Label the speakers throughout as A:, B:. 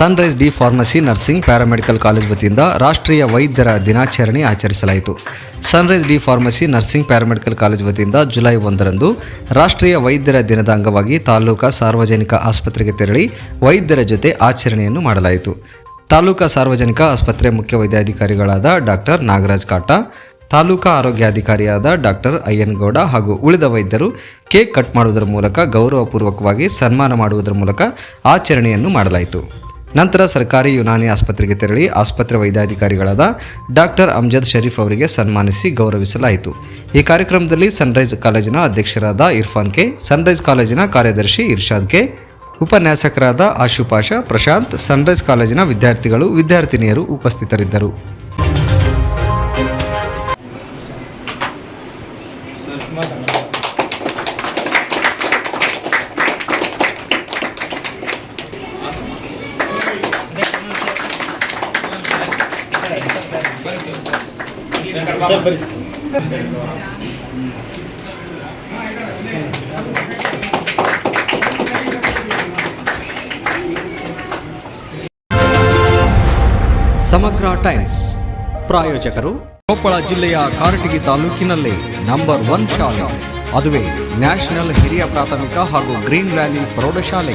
A: sunrise D pharmacy nursing paramedical college ವತಿಯಿಂದ ರಾಷ್ಟ್ರೀಯ ವೈದ್ಯರ ದಿನಾಚರಣೆ ಆಚರಿಸಲಾಯಿತು. Sunrise D pharmacy nursing paramedical college ವತಿಯಿಂದ ಜುಲೈ ಒಂದರಂದು ರಾಷ್ಟ್ರೀಯ ವೈದ್ಯರ ದಿನದ ಅಂಗವಾಗಿ ತಾಲೂಕಾ ಸಾರ್ವಜನಿಕ ಆಸ್ಪತ್ರೆಗೆ ತೆರಳಿ ವೈದ್ಯರ ಜೊತೆ ಆಚರಣೆಯನ್ನು ಮಾಡಲಾಯಿತು. ತಾಲೂಕಾ ಸಾರ್ವಜನಿಕ ಆಸ್ಪತ್ರೆ ಮುಖ್ಯ ವೈದ್ಯಾಧಿಕಾರಿಗಳಾದ ಡಾಕ್ಟರ್ ನಾಗರಾಜ್ ಕಾಟ, ತಾಲೂಕಾ ಆರೋಗ್ಯಾಧಿಕಾರಿಯಾದ ಡಾಕ್ಟರ್ ಅಯ್ಯನಗೌಡ ಹಾಗೂ ಉಳಿದ ವೈದ್ಯರು ಕೇಕ್ ಕಟ್ ಮಾಡುವುದರ ಮೂಲಕ ಗೌರವಪೂರ್ವಕವಾಗಿ ಸನ್ಮಾನ ಮಾಡುವುದರ ಮೂಲಕ ಆಚರಣೆಯನ್ನು ಮಾಡಲಾಯಿತು. ನಂತರ ಸರ್ಕಾರಿ ಯುನಾನಿ ಆಸ್ಪತ್ರೆಗೆ ತೆರಳಿ ಆಸ್ಪತ್ರೆ ವೈದ್ಯಾಧಿಕಾರಿಗಳಾದ ಡಾಕ್ಟರ್ ಅಮ್ಜದ್ ಶರೀಫ್ ಅವರಿಗೆ ಸನ್ಮಾನಿಸಿ ಗೌರವಿಸಲಾಯಿತು. ಈ ಕಾರ್ಯಕ್ರಮದಲ್ಲಿ ಸನ್ರೈಸ್ ಕಾಲೇಜಿನ ಅಧ್ಯಕ್ಷರಾದ ಇರ್ಫಾನ್ ಕೆ, ಸನ್ರೈಸ್ ಕಾಲೇಜಿನ ಕಾರ್ಯದರ್ಶಿ ಇರ್ಷಾದ್ ಕೆ, ಉಪನ್ಯಾಸಕರಾದ ಆಶುಪಾಷ ಪ್ರಶಾಂತ್, ಸನ್ರೈಸ್ ಕಾಲೇಜಿನ ವಿದ್ಯಾರ್ಥಿಗಳು, ವಿದ್ಯಾರ್ಥಿನಿಯರು ಉಪಸ್ಥಿತರಿದ್ದರು. ಸಮಗ್ರ ಟೈಮ್ಸ್ ಪ್ರಾಯೋಜಕರು ಕೊಪ್ಪಳ ಜಿಲ್ಲೆಯ ಕಾರಟಗಿ ತಾಲೂಕಿನಲ್ಲಿ ನಂಬರ್ ಒನ್ ಶಾಲೆ, ಅದುವೇ ನ್ಯಾಷನಲ್ ಹಿರಿಯ ಪ್ರಾಥಮಿಕ ಹಾಗೂ ಗ್ರೀನ್ ವ್ಯಾಲಿ ಪ್ರೌಢಶಾಲೆ.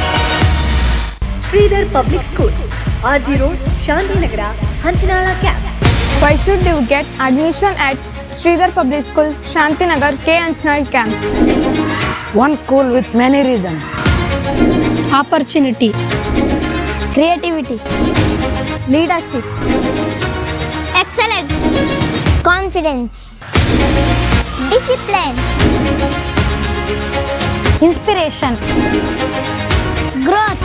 B: Shridhar public school RG road Shantinagar Hanchanal camp
C: Why should you get admission at Sridhar Public School, Shantinagar, K. Anchanaid Camp?
D: One school with many reasons.
C: Opportunity,
E: creativity, leadership, excellence, confidence, discipline, inspiration, growth,